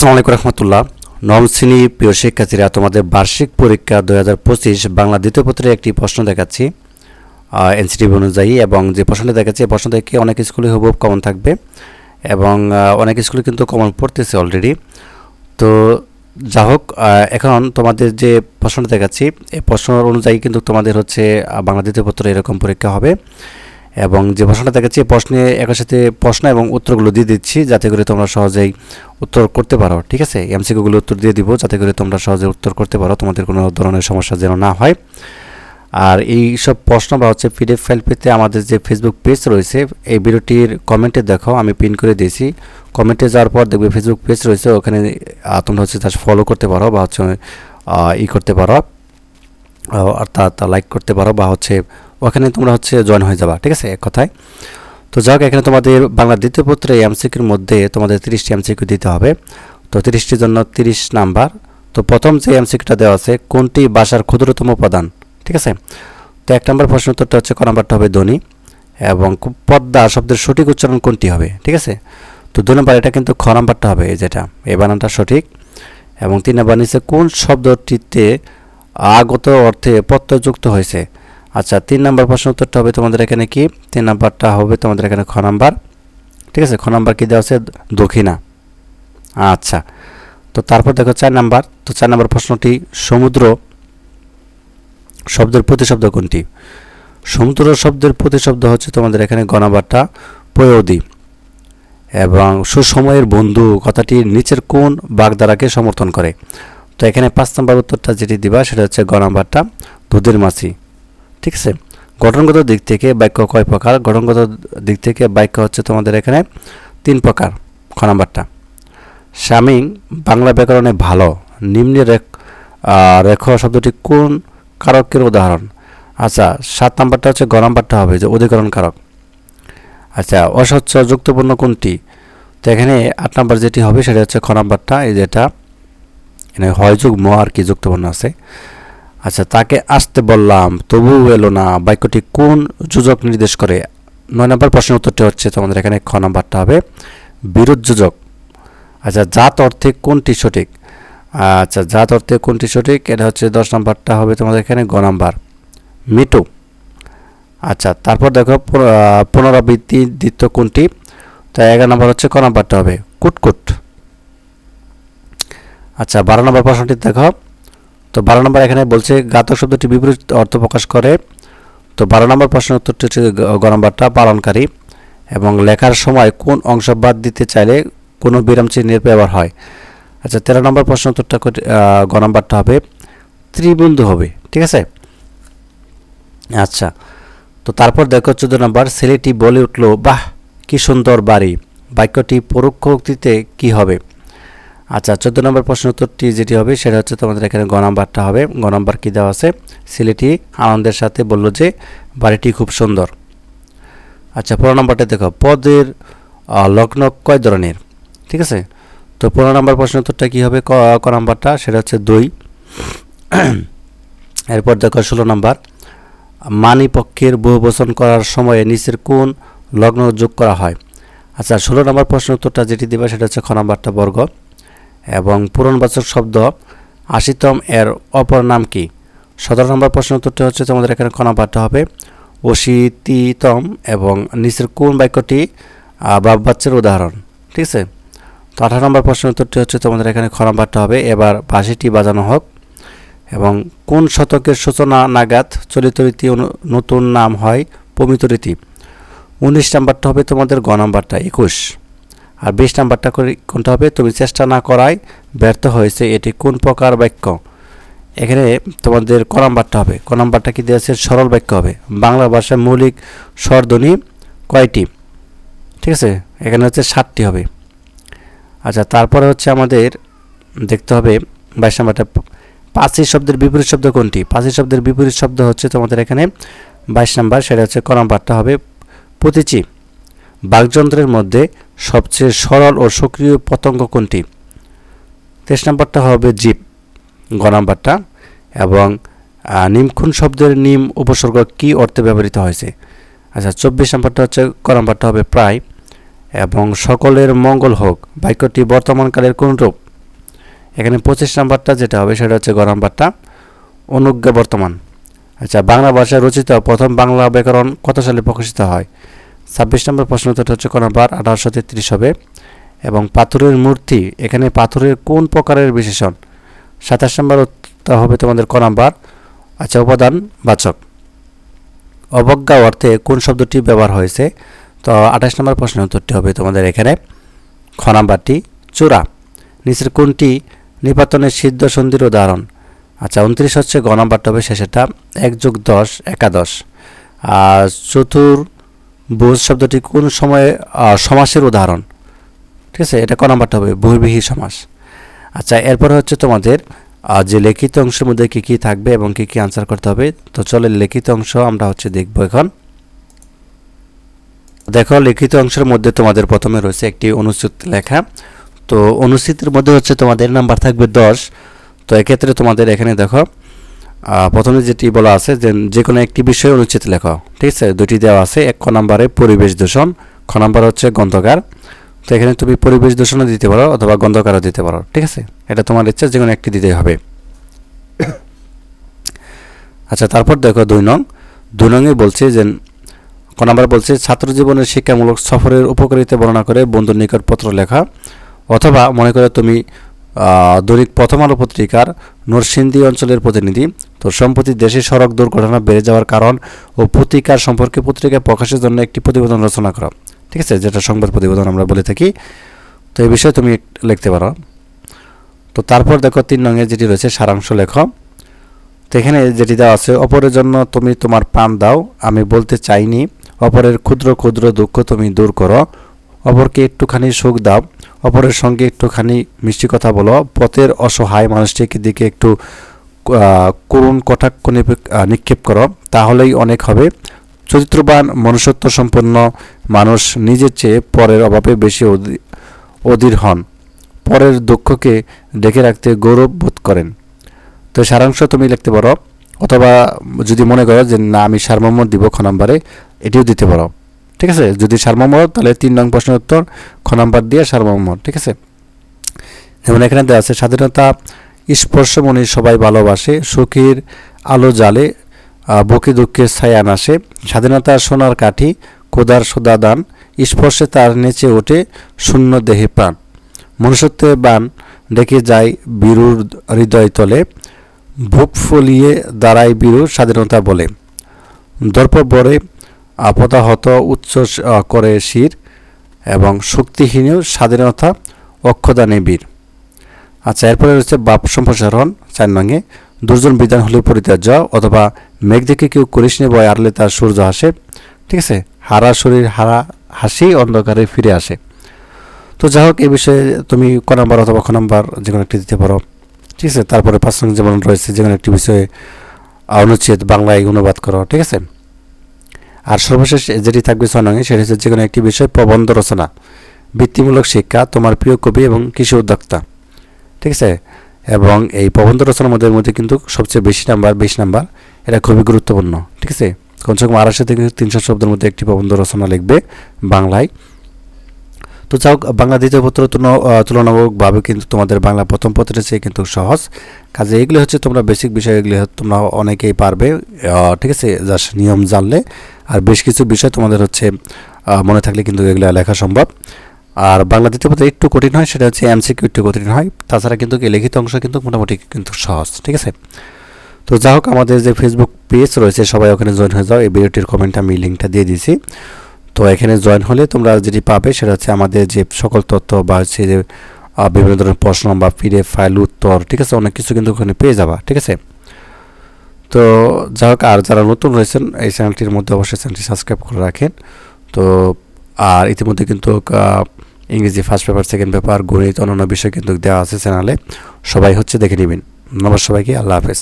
আসসালামু আলাইকুম রহমতুল্লাহ। নবম শ্রেণি প্রিয় শিক্ষার্থীরা, তোমাদের বার্ষিক পরীক্ষা দুই হাজার পঁচিশ বাংলা দ্বিতীয় পত্রের একটি প্রশ্ন দেখাচ্ছি। এনসিটিভি অনুযায়ী এবং যে প্রশ্নটি দেখাচ্ছি, এই প্রশ্ন থেকে অনেক স্কুলে হুবহুব কমন থাকবে এবং অনেক স্কুলে কিন্তু কমন পড়তেছে অলরেডি তো যা হোক এখন তোমাদের যে প্রশ্নটা দেখাচ্ছি, এই প্রশ্ন অনুযায়ী কিন্তু তোমাদের হচ্ছে বাংলা দ্বিতীয় পত্রে এরকম পরীক্ষা হবে। এবং যে প্রশ্নটা দেখাচ্ছি প্রশ্নে একই সাথে প্রশ্ন এবং উত্তরগুলো দিয়ে দিচ্ছি যাতে করে তোমরা সহজেই উত্তর করতে পারো, ঠিক আছে? এমসিকিউগুলো উত্তর দিয়ে দিব যাতে করে তোমরা সহজে উত্তর করতে পারো, তোমাদের কোনো ধরনের সমস্যা যেন না হয়। আর এই সব প্রশ্ন বা হচ্ছে পিডিএফ ফাইল পেতে আমাদের যে ফেসবুক পেজ রয়েছে, এই ভিডিওটির কমেন্টে দেখো, আমি পিন করে দিয়েছি। কমেন্টে যাওয়ার পর দেখবে ফেসবুক পেজ রয়েছে, ওখানে তোমরা হচ্ছে তার ফলো করতে পারো বা হচ্ছে ই করতে পারো। অর্থাৎ লাইক করতে পারো বা হচ্ছে ওখানে তোমরা হচ্ছে জয়েন হয়ে যাবা, ঠিক আছে? এক কথায়। তো যাই হোক, এখানে তোমাদের বাংলা দ্বিতীয় পত্রে এমসিকিউর মধ্যে তোমাদের তিরিশটি এমসিকিউ দিতে হবে। তো তিরিশটির জন্য তিরিশ নাম্বার। তো প্রথম যে এমসিকিউটা দেওয়া আছে, কোনটি ভাষার ক্ষুদ্রতম উপাদান ঠিক আছে? তো এক নম্বর প্রশ্ন উত্তরটা হচ্ছে ক নাম্বারটা হবে ধ্বনি এবং পদ্মা শব্দের সঠিক উচ্চারণ কোনটি হবে, ঠিক আছে? তো দু নম্বর, এটা কিন্তু খ নাম্বারটা হবে যেটা, এই বানানটা সঠিক। এবং তিন নম্বর, নিচে কোন শব্দটিতে আগত অর্থে প্রত্যয় যুক্ত হয়েছে? আচ্ছা তিন নম্বর প্রশ্ন উত্তরটা হবে তোমাদের এখানে কি? তিন নাম্বারটা হবে তোমাদের এখানে খ নাম্বার। ঠিক আছে? খ নাম্বার কি দেওয়া আছে? দক্ষিণা। আচ্ছা তো তারপর দেখো চার নাম্বার। তো চার নাম্বার প্রশ্নটি, সমুদ্র শব্দের প্রতিশব্দ কোনটি? সমুদ্র শব্দের প্রতিশব্দ হচ্ছে তোমাদের এখানে গণাবারটা পয়োদি। এবং সুসময়ের বন্ধু কথাটি নিচের কোন বাগধারাকে সমর্থন করে? তো এখানে পাঁচ নম্বর উত্তরটা যেটি দিবা, সেটা হচ্ছে গ নাম্বারটা, দুধের মাছি। ঠিক আছে? গঠনগত দিক থেকে বাক্য কয় প্রকার? গঠনগত দিক থেকে বাক্য হচ্ছে তোমাদের এখানে তিন প্রকার, খ নাম্বারটা। স্বামী বাংলা ব্যাকরণে ভালো, নিম্নে রেখ শব্দটি কোন কারকের উদাহরণ? আচ্ছা সাত নাম্বারটা হচ্ছে গ হবে, যে অধিকরণ কারক। আচ্ছা অস্বচ্ছ যুক্তপূর্ণ কোনটি? তো এখানে আট নাম্বার যেটি হবে, সেটা হচ্ছে খ নাম্বারটা, এই যেটা এখানে হয় যুগ, ম আর কি, যুক্তপূর্ণ আছে। আচ্ছা তাকে আসতে বললাম, তবুও এলো না। বাক্যটি কোন যোজক নির্দেশ করে? নয় নম্বর প্রশ্নের উত্তরটি হচ্ছে তোমাদের এখানে খ নাম্বারটা হবে বিরোধ যোজক। আচ্ছা জাত অর্থে কোনটি সঠিক? আচ্ছা জাত অর্থে কোনটি সঠিক? এটা হচ্ছে দশ নম্বরটা হবে তোমাদের এখানে গ নাম্বার। মিটু আচ্ছা তারপর দেখো পুনরাবৃত্তি দ্বিতীয় কোনটি? তো এগারো নম্বর হচ্ছে ক নাম্বারটা হবে কুটকুট। আচ্ছা বারো নম্বর প্রশ্নটি দেখো। তো বারো নম্বর এখানে বলছে, ঘাতক শব্দটি বিপরীত অর্থ প্রকাশ করে। তো বারো নম্বর প্রশ্নের উত্তরটি হচ্ছে গ- নাম্বারটা, পালনকারী। এবং লেখার সময় কোন অংশ বাদ দিতে চাইলে কোনো বিরাম চিহ্নের ব্যবহার হয়। আচ্ছা তেরো নম্বর প্রশ্ন উত্তরটা গ নাম্বারটা হবে, ত্রিবিন্দু হবে। ঠিক আছে? আচ্ছা তো তারপর দেখো চোদ্দ নম্বর, ছেলেটি বলে উঠল, বাহ, কি সুন্দর বাড়ি। বাক্যটি পরোক্ষ উক্তিতে কি হবে? আচ্ছা চোদ্দ নম্বর প্রশ্ন উত্তরটি যেটি হবে সেটা হচ্ছে তোমাদের এখানে গ নাম্বারটা হবে। গ নাম্বার কী দেওয়া আছে? ছেলেটি আনন্দের সাথে বলল যে, বাড়িটি খুব সুন্দর। আচ্ছা পনেরো নম্বরটা দেখো। পদের লগ্ন কয় ধরনের? ঠিক আছে? তো পনেরো নম্বর প্রশ্ন উত্তরটা কী হবে? ক ক নাম্বারটা সেটা হচ্ছে দুই। এরপর দেখো ষোলো নম্বর। মানি পক্ষের বহুবচন করার সময়ে নিচের কোন লগ্ন যোগ করা হয়? আচ্ছা ষোলো নম্বর প্রশ্ন উত্তরটা যেটি দেবে সেটা হচ্ছে খ নাম্বারটা বর্গ। এবং পূরণবাচক শব্দ আশিতম এর অপর নাম কি? সতেরো নম্বর প্রশ্ন উত্তরটা হচ্ছে তোমাদের এখানে খ নাম্বারটা হবে। অশীতিতম এবং নিচের কোন বাক্যটি আহ, বাচ্চার উদাহরণ। ঠিক আছে? তো আঠারো নম্বর প্রশ্ন উত্তরটি হচ্ছে তোমাদের এখানে খ নাম্বারটা হবে। এবার বাঁশিটি বাজানো হোক। এবং কোন শতকের সূচনা নাগাদ চলিত রীতি নতুন নাম হয় পমিত রীতি? উনিশ নাম্বারটা হবে তোমাদের গ নাম্বারটা একুশ। আর বিশ নাম্বারটা করে কোনটা হবে? তুমি চেষ্টা না করায় ব্যর্থ হয়েছে। এটি কোন প্রকার বাক্য? এখানে তোমাদের ক নাম্বারটা হবে। ক নাম্বারটা কি দিয়েছে সরল বাক্য হবে। বাংলা ভাষায় মৌলিক স্বরধ্বনি কয়টি? ঠিক আছে? এখানে হচ্ছে সাতটি হবে। আচ্ছা তারপরে হচ্ছে আমাদের দেখতে হবে বাইশ নাম্বারটা। পাঁচই শব্দের বিপরীত শব্দ কোনটি? পাঁচই শব্দের বিপরীত শব্দ হচ্ছে তোমাদের এখানে বাইশ নাম্বার। সেটা হচ্ছে ক নাম্বারটা হবে। প্রতিচি বাকযন্ত্রের মধ্যে সবচেয়ে সরল ও সক্রিয় পতঙ্গ কোনটি? তেইশ নাম্বারটা হবে জীব, গ নাম্বারটা। এবং নিমখুন শব্দের নিম উপসর্গ কি অর্থে ব্যবহৃত হয়েছে? আচ্ছা চব্বিশ নাম্বারটা হচ্ছে, ক নাম্বারটা হবে প্রায়। এবং সকলের মঙ্গল হোক, বাক্যটি বর্তমানকালের কোন রূপ? এখানে পঁচিশ নাম্বারটা যেটা হবে, সেটা হচ্ছে গ নাম্বারটা, অনুজ্ঞা বর্তমান। আচ্ছা বাংলা ভাষায় রচিত প্রথম বাংলা ব্যাকরণ কত সালে প্রকাশিত হয়? ছাব্বিশ নম্বর প্রশ্ন উত্তরটা হচ্ছে ক নম্বর আঠারোশো তেত্রিশ হবে? এবং পাথরের মূর্তি, এখানে পাথরের কোন প্রকারের বিশেষণ? সাতাশ নম্বর উত্তর হবে তোমাদের ক নাম্বার আচ্ছা উপাদান বাচক। অবজ্ঞা অর্থে কোন শব্দটি ব্যবহার হয়েছে? তো আঠাশ নম্বর প্রশ্নের উত্তরটি হবে তোমাদের এখানে। খ নাম্বারটি, চূড়া। নিচের কোনটি? নিপাতনের সিদ্ধ সন্ধির উদাহরণ। আচ্ছা উনত্রিশ হচ্ছে গ নাম্বারটা হবে শেষেরটা। এক যোগ দশ, একাদশ। আর চতুর বোঝ শব্দটি কোন সময়ে সমাসের উদাহরণ? ঠিক আছে, এটা ক নাম্বারটা হবে? বহির্বিহী সমাস। আচ্ছা এরপরে হচ্ছে তোমাদের যে লিখিত অংশের মধ্যে কী কী থাকবে এবং কী কী আনসার করতে হবে, তো চলে লিখিত অংশ আমরা হচ্ছে দেখব এখন। দেখো, লিখিত অংশের মধ্যে তোমাদের প্রথমে রয়েছে একটি অনুচ্ছেদ লেখা। তো অনুচ্ছেদের মধ্যে হচ্ছে তোমাদের নাম্বার থাকবে দশ। তো এক্ষেত্রে তোমাদের এখানে দেখো প্রথমে যেটি বলা আছে যে যে কোনো একটি বিষয়ে অনুচ্ছেদ লেখো। ঠিক আছে? দুটি দেওয়া আছে, এক খ নাম্বারে পরিবেশ দূষণ, খ নাম্বার হচ্ছে গন্ধকার। তো এখানে তুমি পরিবেশ দূষণও দিতে পারো অথবা গন্ধকারও দিতে পারো। ঠিক আছে? এটা তোমার ইচ্ছা যে কোনো একটি দিতে হবে। আচ্ছা তারপর দেখো দুই নং। দুই নংয়ে বলছে যে ক নম্বর বলছে ছাত্র জীবনের শিক্ষামূলক সফরের উপকারিতা বর্ণনা করে বন্ধুর নিকট পত্র লেখা। অথবা মনে করে তুমি দৈনিক প্রথম আলো পত্রিকার নরসিংদী অঞ্চলের প্রতিনিধি তো সম্প্রতি দেশে সড়ক দুর্ঘটনা বেড়ে যাওয়ার কারণ ও প্রতিকার সম্পর্কে পত্রিকা প্রকাশের জন্য একটি প্রতিবেদন রচনা করা। ঠিক আছে? যেটা সংবাদ প্রতিবেদন আমরা বলে থাকি। তো এই বিষয়ে তুমি লিখতে পারো। তো তারপর দেখো তিন নঙে যেটি রয়েছে সারাংশ লেখ। তো এখানে যেটি দেওয়া আছে, অপরের জন্য তুমি তোমার পান দাও, আমি বলতে চাইনি। অপরের ক্ষুদ্র ক্ষুদ্র দুঃখ তুমি দূর করো। অপরকে একটুখানি সুখ দাও। অপরের সঙ্গে একটুখানি মিষ্টি কথা বলো। পথের অসহায় মানুষটিকে দিকে একটু করুণ কটাক্ষ নিক্ষেপ করো, তাহলেই অনেক হবে। চরিত্রবান মনুষ্যত্ব সম্পন্ন মানুষ নিজের চেয়ে পরের অভাবে বেশি অধি- অধীর হন। পরের দুঃখকে ডেকে রাখতে গৌরব বোধ করেন। তো সারাংশ তুমি লিখতে পারো, অথবা যদি মনে করো যে না, আমি সারমর্ম দিব খ নাম্বারে, এটিও দিতে পারো। ঠিক আছে? যদি সারমর্ম তাহলে তিন নং প্রশ্নের উত্তর, খ নাম্বার দিয়ে সারমর্ম, ঠিক আছে? যেমন এখানে দেওয়া আছে, স্বাধীনতা স্পর্শমণি সবাই ভালোবাসে, সুখীর আলো জালে বুকে দুঃখের ছায়া নাসে স্বাধীনতা সোনার কাঠি কোদার সোদা দান, স্পর্শে তার নেচে ওঠে শূন্য দেহে প্রাণ। মনুষ্যত্বে বান ডেকে যায় বীরুর হৃদয় তলে বুক ফলিয়ে দাঁড়ায় বীরু স্বাধীনতা বলে। দর্প বরে আপতাহত উচ্চ করে শির এবং শক্তিহীন স্বাধীনতা অক্ষদানে বীর। আচ্ছা এরপরে রয়েছে বাপ সম্প্রসারণ, চার নঙে দুর্জন বিধান হলে পরিত্যাজ্য, অথবা মেঘ দেখে কেউ করিস নি বয় আরলে তার সূর্য হাসে ঠিক আছে? হারা শরীর, হারা হাসি অন্ধকারে ফিরে আসে। তো যাই হোক এই বিষয়ে তুমি ক নাম্বার অথবা খ নাম্বার যে কোনো একটি দিতে পারো। ঠিক আছে? তারপরে পাঁচ নং যেমন রয়েছে যে কোনো একটি বিষয়ে অনুচ্ছেদ, বাংলায় অনুবাদ করো। ঠিক আছে? আর সর্বশেষ যেটি থাকবে ছয় নঙে সেটা হচ্ছে যে কোনো একটি বিষয় প্রবন্ধ রচনা। বৃত্তিমূলক শিক্ষা, তোমার প্রিয় কবি এবং কৃষি উদ্যোক্তা। ঠিক আছে? এবং এই প্রবন্ধ রচনার মধ্যে মধ্যে কিন্তু সবচেয়ে বেশি নাম্বার, বিশ নাম্বার, এটা খুবই গুরুত্বপূর্ণ, ঠিক আছে? কমসে কম আড়াইশো থেকে তিনশো শব্দের মধ্যে একটি প্রবন্ধ রচনা লিখবে বাংলায়। তো যাও বাংলা দ্বিতীয় পত্র তুলনামূলকভাবে কিন্তু তোমাদের বাংলা প্রথম পত্রের চেয়ে কিন্তু সহজ। কাজে এগুলি হচ্ছে তোমরা বেসিক বিষয়, এগুলি তোমরা অনেকেই পারবে ঠিক আছে? জাস্ট নিয়ম জানলে। আর বেশ কিছু বিষয় তোমাদের হচ্ছে মনে থাকলে কিন্তু এগুলো লেখা সম্ভব। আর বাংলা দ্বিতীয় একটু কঠিন হয়, সেটা হচ্ছে এমসিকিউ একটু কঠিন হয়। তাছাড়া কিন্তু লিখিত অংশ কিন্তু মোটামুটি কিন্তু সহজ, ঠিক আছে? তো যা হোক, আমাদের যে ফেসবুক পেজ রয়েছে, সবাই ওখানে জয়েন হয়ে যাও। এই ভিডিওটির কমেন্ট আমি লিঙ্কটা দিয়ে দিয়েছি। তো এখানে জয়েন হলে তোমরা যেটি পাবে, সেটা হচ্ছে আমাদের যে সকল তথ্য বা হচ্ছে যে বিভিন্ন ধরনের প্রশ্ন বা পিডিএফ ফাইল উত্তর, ঠিক আছে? অনেক কিছু কিন্তু ওখানে পেয়ে যাবা, ঠিক আছে? তো যা হোক, আর যারা নতুন রয়েছেন, এই চ্যানেলটির মধ্যে অবশ্যই চ্যানেলটি সাবস্ক্রাইব করে রাখেন। তো আর ইতিমধ্যে কিন্তু ইংরেজি ফার্স্ট পেপার সেকেন্ড পেপার গণিত, অন্যান্য বিষয় কিন্তু দেওয়া আছে চ্যানেলে সবাই হচ্ছে দেখে নেবেন। নমস্কার সবাইকে, আল্লাহ হাফেজ।